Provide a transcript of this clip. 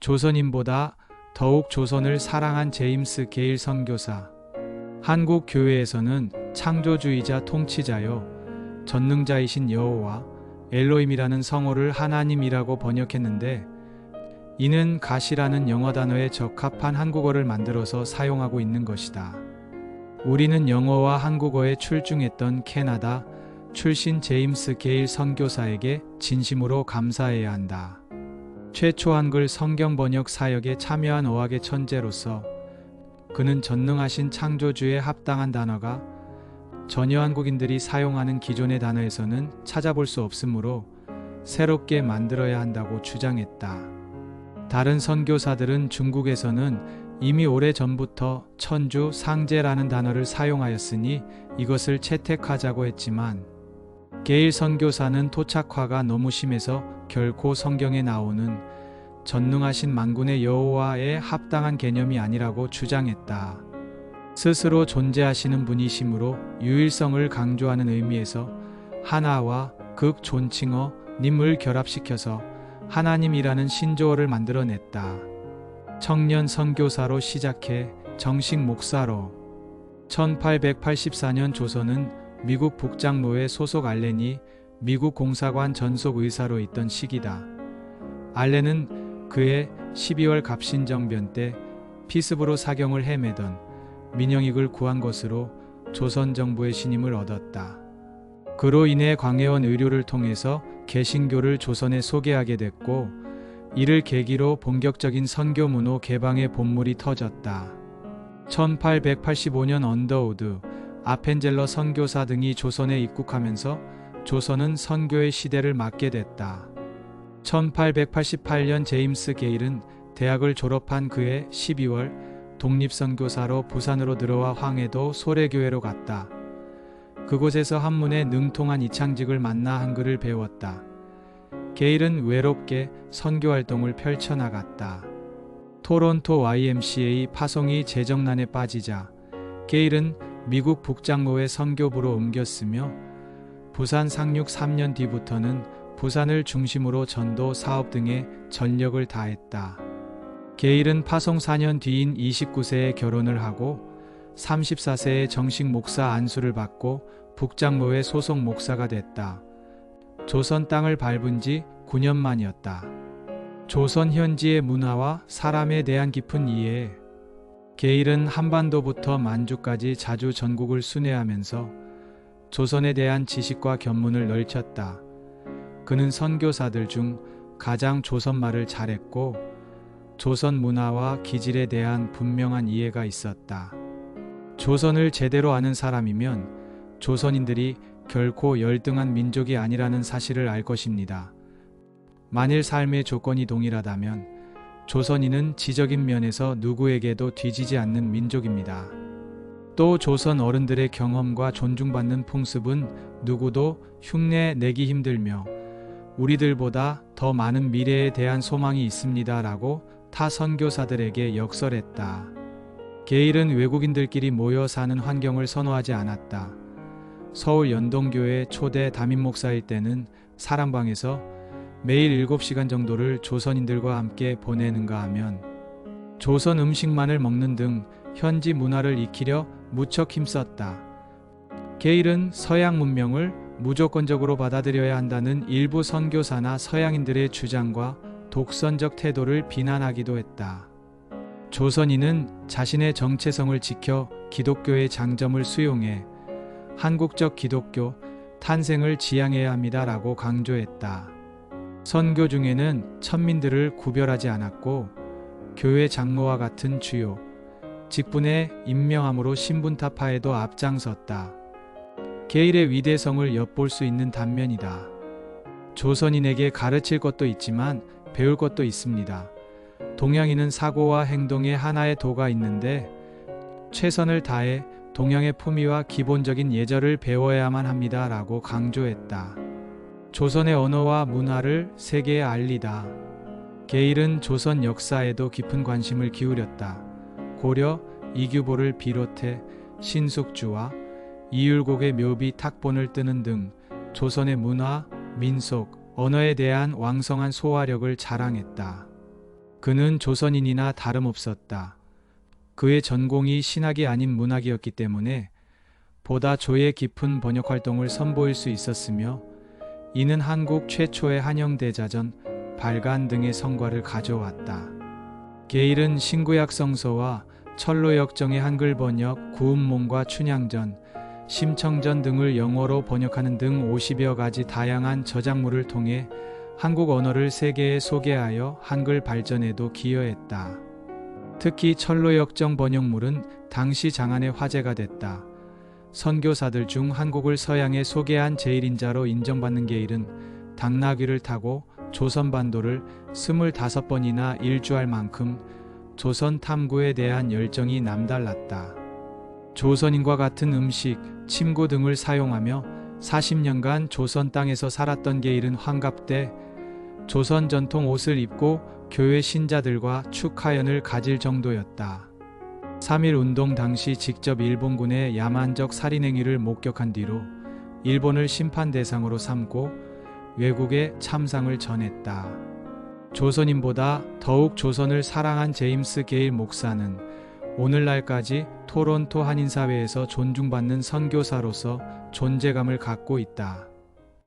조선인보다 더욱 조선을 사랑한 제임스 게일 선교사. 한국 교회에서는 창조주의자 통치자요 전능자이신 여호와 엘로임이라는 성호를 하나님이라고 번역했는데 이는 가시라는 영어 단어에 적합한 한국어를 만들어서 사용하고 있는 것이다. 우리는 영어와 한국어에 출중했던 캐나다 출신 제임스 게일 선교사에게 진심으로 감사해야 한다. 최초 한글 성경 번역 사역에 참여한 어학의 천재로서 그는 전능하신 창조주에 합당한 단어가 전혀 한국인들이 사용하는 기존의 단어에서는 찾아볼 수 없으므로 새롭게 만들어야 한다고 주장했다. 다른 선교사들은 중국에서는 이미 오래 전부터 천주 상제라는 단어를 사용하였으니 이것을 채택하자고 했지만 게일 선교사는 토착화가 너무 심해서 결코 성경에 나오는 전능하신 만군의 여호와에 합당한 개념이 아니라고 주장했다. 스스로 존재하시는 분이심으로 유일성을 강조하는 의미에서 하나와 극 존칭어 님을 결합시켜서 하나님이라는 신조어를 만들어냈다. 청년 선교사로 시작해 정식 목사로 1884년 조선은 미국 북장로회 소속 알렌이 미국 공사관 전속 의사로 있던 시기다. 알렌은 그의 12월 갑신정변 때 피습으로 사경을 헤매던 민영익을 구한 것으로 조선 정부의 신임을 얻었다. 그로 인해 광해원 의료를 통해서 개신교를 조선에 소개하게 됐고 이를 계기로 본격적인 선교 문호 개방의 본물이 터졌다. 1885년 언더우드, 아펜젤러 선교사 등이 조선에 입국하면서 조선은 선교의 시대를 맞게 됐다. 1888년 제임스 게일은 대학을 졸업한 그해 12월 독립선교사로 부산으로 들어와 황해도 소래교회로 갔다. 그곳에서 한문에 능통한 이창직을 만나 한글을 배웠다. 게일은 외롭게 선교 활동을 펼쳐나갔다. 토론토 YMCA 파송이 재정난에 빠지자 게일은 미국 북장로의 선교부로 옮겼으며 부산 상륙 3년 뒤부터는 부산을 중심으로 전도 사업 등에 전력을 다했다. 게일은 파송 4년 뒤인 29세에 결혼을 하고 34세에 정식 목사 안수를 받고 북장로의 소속 목사가 됐다. 조선 땅을 밟은 지 9년 만이었다. 조선 현지의 문화와 사람에 대한 깊은 이해, 게일은 한반도부터 만주까지 자주 전국을 순회하면서 조선에 대한 지식과 견문을 넓혔다. 그는 선교사들 중 가장 조선말을 잘했고 조선 문화와 기질에 대한 분명한 이해가 있었다. 조선을 제대로 아는 사람이면 조선인들이 결코 열등한 민족이 아니라는 사실을 알 것입니다. 만일 삶의 조건이 동일하다면 조선인은 지적인 면에서 누구에게도 뒤지지 않는 민족입니다. 또 조선 어른들의 경험과 존중받는 풍습은 누구도 흉내 내기 힘들며 우리들보다 더 많은 미래에 대한 소망이 있습니다. 라고 타 선교사들에게 역설했다. 게일은 외국인들끼리 모여 사는 환경을 선호하지 않았다. 서울 연동교회 초대 담임 목사일 때는 사랑방에서 매일 7시간 정도를 조선인들과 함께 보내는가 하면 조선 음식만을 먹는 등 현지 문화를 익히려 무척 힘썼다. 게일은 서양 문명을 무조건적으로 받아들여야 한다는 일부 선교사나 서양인들의 주장과 독선적 태도를 비난하기도 했다. 조선인은 자신의 정체성을 지켜 기독교의 장점을 수용해 한국적 기독교 탄생을 지향해야 합니다라고 강조했다. 선교 중에는 천민들을 구별하지 않았고 교회 장로와 같은 주요 직분에 임명함으로 신분 타파에도 앞장섰다. 게일의 위대성을 엿볼 수 있는 단면이다. 조선인에게 가르칠 것도 있지만 배울 것도 있습니다. 동양인은 사고와 행동에 하나의 도가 있는데 최선을 다해 동양의 품위와 기본적인 예절을 배워야만 합니다. 라고 강조했다. 조선의 언어와 문화를 세계에 알리다. 게일은 조선 역사에도 깊은 관심을 기울였다. 고려 이규보를 비롯해 신숙주와 이율곡의 묘비 탁본을 뜨는 등 조선의 문화, 민속, 언어에 대한 왕성한 소화력을 자랑했다. 그는 조선인이나 다름없었다. 그의 전공이 신학이 아닌 문학이었기 때문에 보다 조예 깊은 번역 활동을 선보일 수 있었으며 이는 한국 최초의 한영대자전 발간 등의 성과를 가져왔다. 게일은 신구약 성서와 철로역정의 한글 번역, 구음몽과 춘향전, 심청전 등을 영어로 번역하는 등 50여 가지 다양한 저작물을 통해 한국 언어를 세계에 소개하여 한글 발전에도 기여했다. 특히 철로역정 번역물은 당시 장안의 화제가 됐다. 선교사들 중 한국을 서양에 소개한 제일인자로 인정받는 게일은 당나귀를 타고 조선 반도를 25번이나 일주할 만큼 조선 탐구에 대한 열정이 남달랐다. 조선인과 같은 음식, 침구 등을 사용하며 40년간 조선 땅에서 살았던 게일은 환갑 때 조선 전통 옷을 입고 교회 신자들과 축하연을 가질 정도였다. 3.1 운동 당시 직접 일본군의 야만적 살인 행위를 목격한 뒤로 일본을 심판 대상으로 삼고 외국에 참상을 전했다. 조선인보다 더욱 조선을 사랑한 제임스 게일 목사는 오늘날까지 토론토 한인사회에서 존중받는 선교사로서 존재감을 갖고 있다.